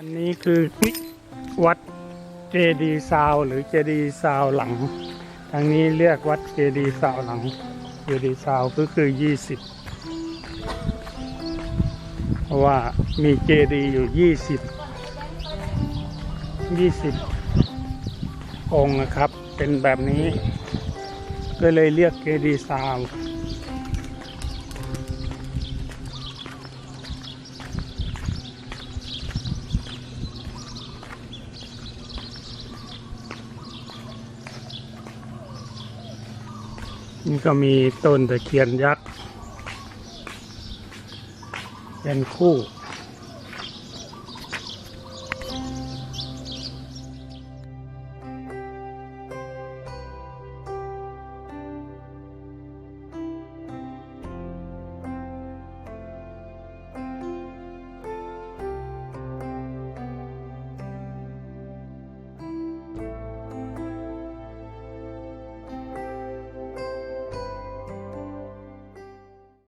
อันนี้คือวัดเจดีซาวหรือเจดีซาวหลัง ทางนี้เรียกวัดเจดีซาวหลัง เจดีซาวก็คือยี่สิบเพราะว่ามีเจดีอยู่ยี่สิบยี่สิบองค์นะครับ เป็นแบบนี้ ก็เลยเรียกเจดีซาว นี่ก็มีต้นตะเคียนยักษ์ยันคู่